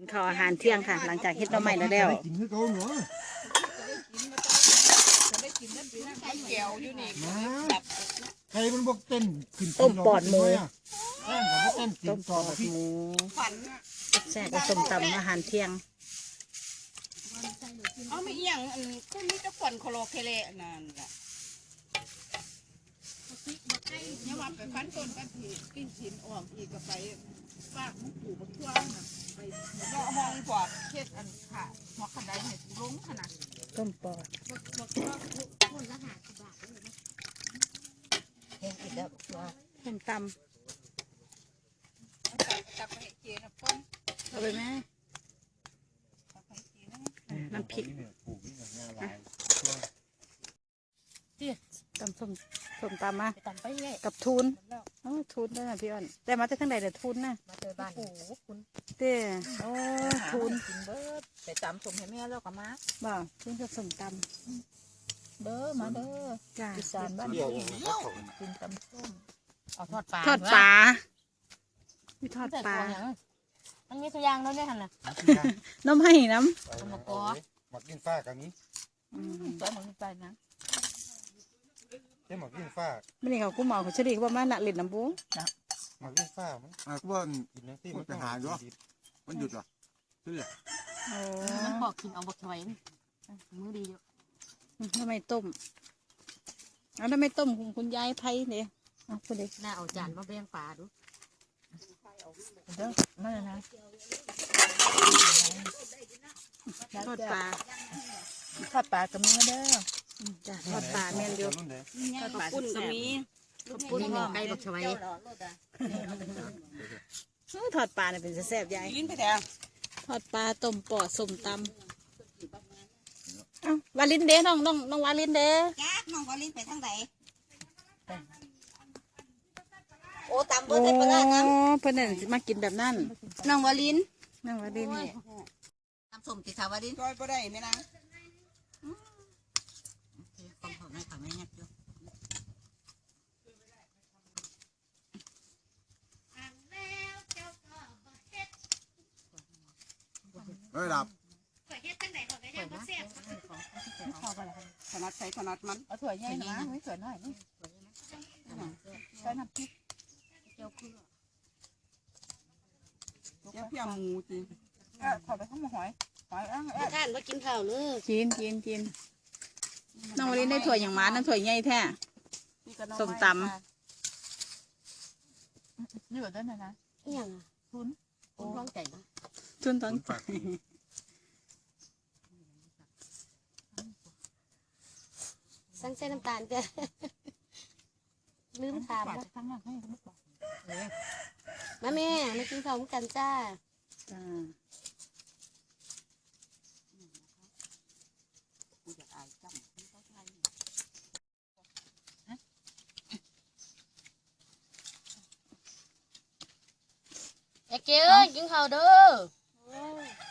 กินข้าวอาหารเที่ยงค่ะ หลังจากเฮ็ดหน้ำใหม่แล้วแล้วกินคือเก่าหนูแก้วอยู่นี่มาใครมันบอกเต้นขึ้นต้มปอดหมูแม่งก็บอกเต้นต้มปอดหมูฝันแซ่บกับส้มตำอาหารเที่ยงเอาไม่เอียงอันคือมีแต่ฝันโคโลเคเลนั่นแหละเนี่ยว่าไปฟันต้นกันทีกินชิ้นออกอีกก็ไปฝากมุกปู่มาทั่วนะ เลาะห้องกว่าเฮ็ดอันค่ะหัวขันไดเนี่ยลงขนาดต้มปอดเห็นอีกแล้วว่าส้มตจับไปเจนะป้นำเอาไปไหมจับไปให้เจนะน้ำพริกตำส้ม ส้มตำมา ไปตำไปเรื่อยกับทุนโอ้ทุนได้นะพี่อ้อนแต่มาจากทางใดเดี๋ยวทุนนะมาเจอบ้านโอ้โหคุณเต้โอ้ทุนกินเบิดไปตำสมให้แม่แล้วก็มาบ่ทุนกับส้มตเด้อมาเด้อำจ้าอีสานบ้านเดี่ยวกินตำส้มเอาทอดปลาทอดปลามีทอดปลามันมีตัวอย่างแล้วเนี่ยหันน่ะ น้ำให้น้หมักกินฟ้ากับนี้ำอืมตัวมันไปนะเจ้หมั กกินฟ้าไม่นี่เขากู้เหมาเขาเฉลี่ยว่ามาหนักเล่นน้ำบูหมักกินฟ้ามั้งอะว่ากินนังที่มันไปหาอยู่วะมันหยุดเหรอเชื่อโอ้มันบอกกินเอาบักถอยนี่มือดีอยู่ทำไมต้มเอาทำไมต้มคุณคุณยายไผ่เนี่ยเอาคุณเด็กน่าเอาจานมาแบ่งปลาดูเด้อนั่นนะทอดปลาทอดปลากับมือเด้อ จ้ะทอดปลาเมียนอยู่รุ่นไหนทอดปลาปุ้นก็มีปุ้นไก่บักถอยเออทอดปลาเนี่ยเป็นแซ่บๆยายลิ้นไปแทงทอดปลาต้มปอดส้มตำเอ้าวาลินเด้น้องน้องน้องวาลินเด้จ้าน้องวอลินไปทางไหนโอ้ตามเบอโอ้ร์เต็มปลาร้าน้เพิ่นน่ะสิมากินแบบนั้นำน้องวอลินน้องวาลินนี่น้ำส้มติขาววอลินจอยบ่ได้ไหมนะ ความหอมในขาวไม่งัดอยู่ เฮ้ยดับขนาดใส่ขนาดมันเอาถั่วใหญ่นะไม่ถั่วน้อยนี่ใส่น้ำพริกเจียวเกลือเจียวเพียงหมูจริงเออขอไปข้าวหมูหอยหอยอะเออท่านว่ากินข้าวเลยกินกินกินน้องวาลินได้ถั่วอย่างหมานั่นถั่วใหญ่แท้นี่ก็หน่อส้มไตนี่แบบนั้นนะนะอหย่างทุนคุณร้องใจนะชุนตอนฝา กสั่งใส่น้ำตาลเด้อลืมถามฝากนะทั้งนั้นให้ไม่บอกมาแม่มากินข้าวเหมือนกันจ้าจ้าอยากอายจังไม่ต้องใช้ไอ้เก๋ยกินข้าวเด้อ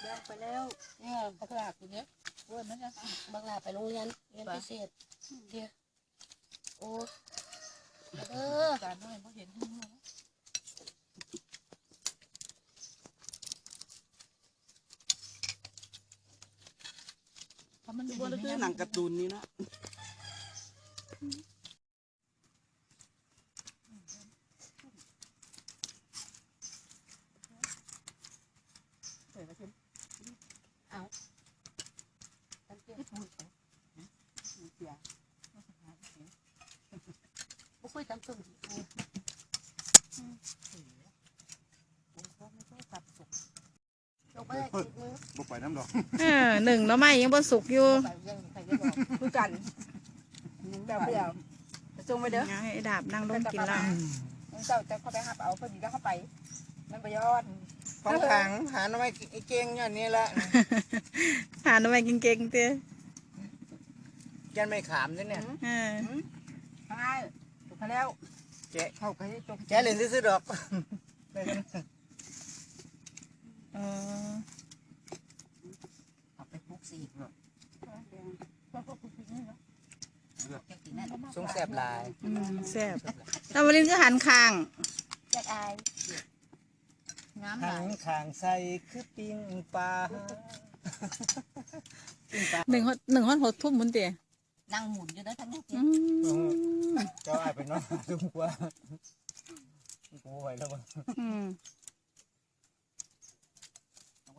เดี๋ยวไปแล้วเนี่ยเขาขลาดอยู่เนี้ยเว้ยมันจะบังลาไปโรงเรียนเรียนพิเศษ เดี๋ยวโอ้เด้อการน้อยเขาเห็นที่นู่นเพราะมันว่าคือหนังการ์ตูนนี่นะเปิดมาชิมตั้งเตี้ย ญี่ปุ่นเสียบ่คุยตามส้มลงไปเลยติดมือบุกไปน้ำดอกเออหนึ่งหน้ำไม้ยังบ่สุกอยู่ใส่ยังใส่ยังบอกคือกันเดี๋ยวเดี๋ยวจงไปเด้องั้นให้ไอ้ดาบนั่งลงกินแล้วเจ้าจะเข้าไปหับเอาพอดีแล้วเข้าไป มันไปยอดของขังหาหน่อไม้ไอ้เก่งอย่างนี้ละหาหน้ำไม้เก่งๆเต้อแกนไม่ขามด้วยเนี่ย เออใช่ ถูกแล้วแกะเข้าไปจงแกะเล่นซื้อๆดอกเออเอาไปปลูกสิทรงแสบหลายอืมแซ่บน้องวาลินก็หันข้างแจกอายงน้ำหัลายนข้างใส่คือปิ้งปลาปิ้งปลาหนึ่งฮอดหนึ่งฮอดหกทุ่มมุนเตีย นั่งหมุนอยู่นะทั้งนี้อืมเจ้าอายไปเนอนจุ่มกว่ากูไหวแล้วบ่อืม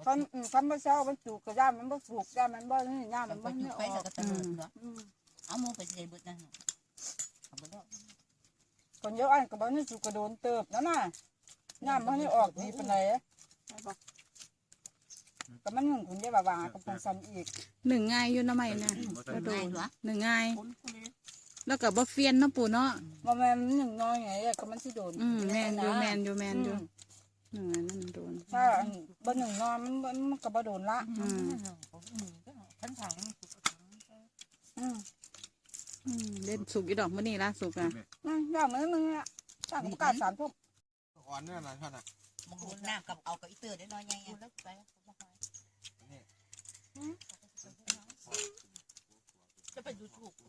คันคันบ่เช้ามันจุกก็ย่ามันบ่สุกย่ามันบ่นี่ย่ามันบ่นี่ออกตะเลิดเนาะอืมเอามือไปเสียบุตรนั่นเอาไปแล้วคนเยอะอันก็บ่นี่สุกกระโดนเติบนั่นน่ะย่ามันนี่ออกดีปานใด ก็มันหนึ่งคนเยอะบ่าวากับปงซันอีกหนึ่งง่ายอยู่เนาะไหมนะก็โดง่ายนตัวหนึ่งง่ายคุณคุณเลยแล้วก็บ่เฟียนเนาะปู่เนาะบ่แม่นหนึ่งน้อยไงก็มันสิโดนอืมแมนอยู่แมนอยู่แมนอยู่หนึ่งอันนั้นโดนถ้าอันบ่หนึ่งน้อยมันบ่มันก็บ่โดนละอืมทั้งถังอืมอืมเล่นสุกอีดอกมื้อนี้ล่ะสุกอะอืมย่ามันมึงอะตั้งกาสามทุ่มอ่อนเนี่ยนะท่านน่ะมึงหน้ากับเอากับอีเตอร์ได้น้อยไงแล้วไป จะไปดูถูกกู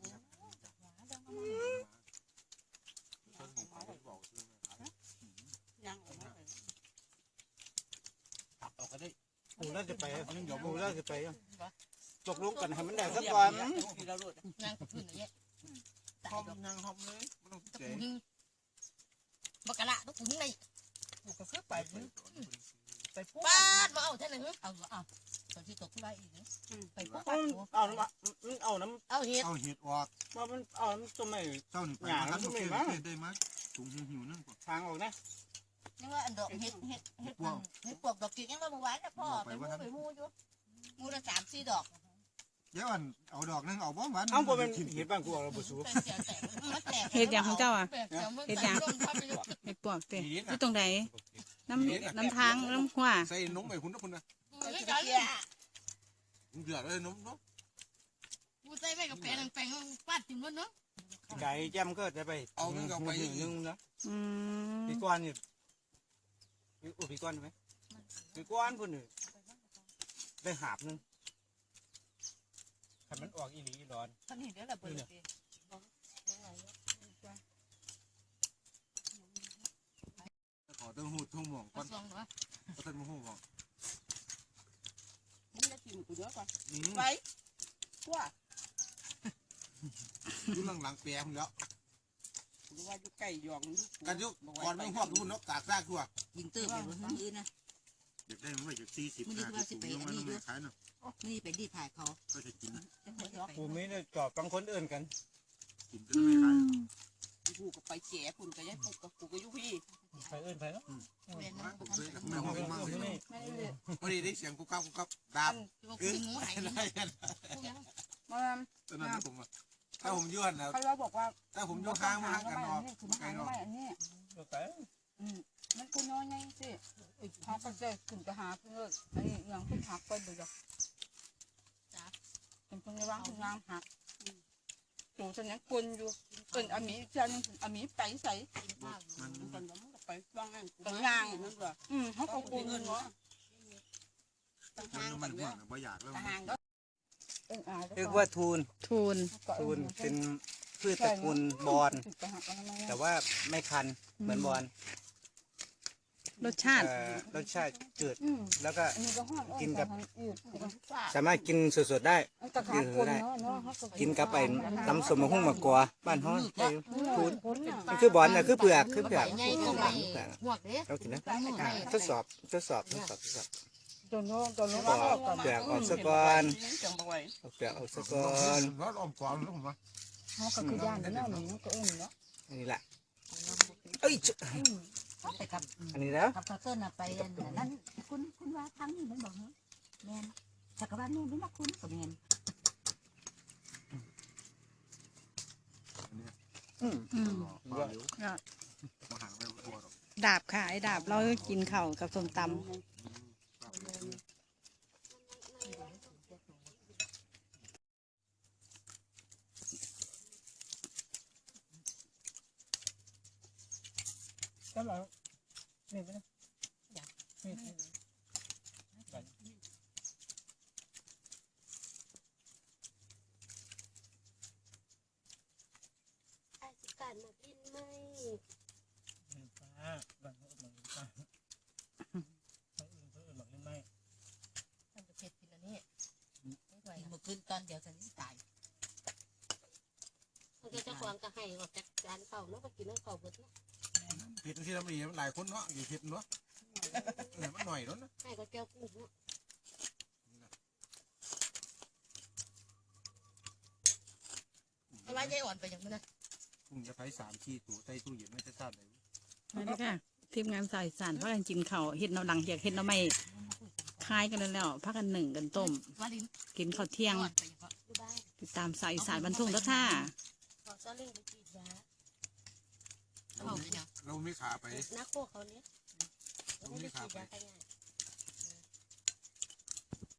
เอาก็ได้กูน่าจะไปกูน่าจะไปตกลงกันให้มันได้สักก่อนนั่งกับพื้นอย่างเงี้ยหอมยังหอมเลยไม่ต้องเจ๊ปูหิ้งบักะละตะปูหิ้งในกูก็ซื้อไปไปปุ๊บป้าดมาเอาเท่านั้นเอาเอา ตอนที่ตกขึ้นไปอีกไปปุ๊บเอาน้ำมันเอาน้เอาเห็ดเอาเห็ดออกำว่ามันเอาน้ำต้มไม่เจ้านี่ไปมาครับเทศได้มั้ยถุงหิวๆนั่นกว่าทางออกนะยังว่าอันดอกเห็ดเห็ดเห็ดเห็ดปวกดอกกิ่งยังว่าเมื่อวานนะพ่อไปมูไปมูอยู่มูละสามสี่ดอกเดี๋ยวอันเอาดอกนึงเอาบ่หวานเอาบ่เป็นเห็ดบ้านกูเอาเราบ่สูเฮ็ดหยังของเจ้าอะเห็ดหยังเฮ็ดปวกเตะอยู่ตรงไหนน้ำน้ำทางน้ำหัวใส่นมไปคุณนะคุณนะไม่ใช่ เดือดเลยนมเนาะกูใส่ไปกับแปลงแปลงฟาดถึงมันเนาะไก่แจ่มก็จะไปเอานึงเอาไปนึงนะอืมปีก้อนนี่อุปีก้อนไหมปีก้อนพุ่นนี่ได้หาบนึงถ้ามันออกอีหลีอีร้อนท่านเห็นแล้วแหละเปิดขอต้นหูทุ่งหม่องกก้ระอนทรวงเนาะต้นหูหม่อง มึงจะกินกูเยอะก่อนอืมไปทั่วอยู่หลังๆแปรคุณแล้วกูว่าอยู่ไก่ยองกันยุก่อนไม่หอบดูนกกากซากตัวยิงตื้อไปบนพื้นนะ เด็กได้มันไม่จากสี่สิบห้าสิบลงมาลงมาขายเนาะนี่ไปดีถ่ายเขาก็จะกินกูไม่ได้จอบกังคนอื่นกันกินก็ไม่ขายกูก็ไปแก่คุณก็ยังกูกับกูก็อยู่พี่ ไปเอื่นไปแล้วเรียนนะผมเคยกับแม่ห้องมากเลยนี่ไม่ได้เลยพอดีได้เสียงกุ๊กกับกุ๊กกับดาบกูงูหายได้กันมาตอนนั้นผมถ้าผมย้อนนะเขาเราบอกว่าถ้าผมยกข้างมากันออกนี่คือมาหางไม่อันนี้ไปอืมมันกูน้อยไงสิเขาก็จะขึ้นไปหาเพื่อนอันนี้ยังขึ้นหักไปบ่อยเป็นคนในว่างคนงามหักจูฉันยังกลนอยู่เป็นอามีฉันอามีไปใส่มันกันแล้ว มันก็ไปว่างกันงางนั่นแหละอืมเขาก็กลนเนาะมันห่วงบ่อยากแล้วทางก็เอ็นอาเรียกว่าทูนทูนทูนเป็นพืชตระกูลบอน แต่ว่าไม่คันเหมือนบอน รสชาติ เอ่อรสชาติจืดอืมแล้วก็อันนี้ก็ห้องกินกับอืมสามารถกินสดๆได้กระทะคนเนาะเนาะเขาก็กินกับไปตำสมมะฮุ่งมะกัวบ้านฮ้อนได้อยู่ทูนคนน่ะมันคือบอนน่ะคือเปลือกคือเปลือกใหญ่คือก็เปไหลลือกหวกเด้เรากินนะอ่าทดสอบทดสอบทดสอบทดสอบจนโน้จนโน้ปอกเปลือกออกซะก่อนจังบ่ไหวเอาเปลือกออกซะก่อนรถอมก่อนแล้วผมว่าเขาก็คือย่านเนาะนี่ก็เอ็นเนาะอันนี้แหละเอ้ยจุ ไปกับอันนี้แล้วกับเติ้ลไปนั่นคุณคุณว่าทางนี้มันบอกเนาะแมนจักรวาลนี่ไม่นักคุณกับแมนอืมมาหาไปตัวหรอกดาบค่ะไอ้ดาบเรากินข้าวกับส้มตำ มากินไหมลืมป้าบังเอิญบังเอิญป้าบังเอิญบังเอิญบังเอิญไม่ทำประเทศกินล้วนี่ไม่ไหวกินมขึ้นตอนเดียวฉันจะตายมันก็จะควงกระให้ออกจาร้าเขาแล้วก็กินแล้วเขาเบินะเผ็ที่เราไหลายคนเนาะอยู่เผ็ดเนาะหน่อยมันหน่อยเนาะให้ก็แก้วกุ้งเนาะเอาไว้ยายอ่อนไปอย่างนั้น นะกุ้งจะใช้สามขีดตู้ใส่ตู้เย็นไม่จะทราบเลยมาเลยค่ะทีมงานสายสารพากันกินข้าวเห็ดเนาหลังจากเห็ดเนาไม่คล้ายกันแล้วพากันหนึ่งกันต้ม วาลินกินข้าวเที่ยงอ่อนไปอย่างนั้นอยู่บ้านติดตามสายสารบันทุ่งแล้วค่ะ ขอซาเล้งไปจีดยาเอาไปยังเราไม่ขาไปนักโคเขาเนี้ยแล้วก็ไปจีดยากันง่าย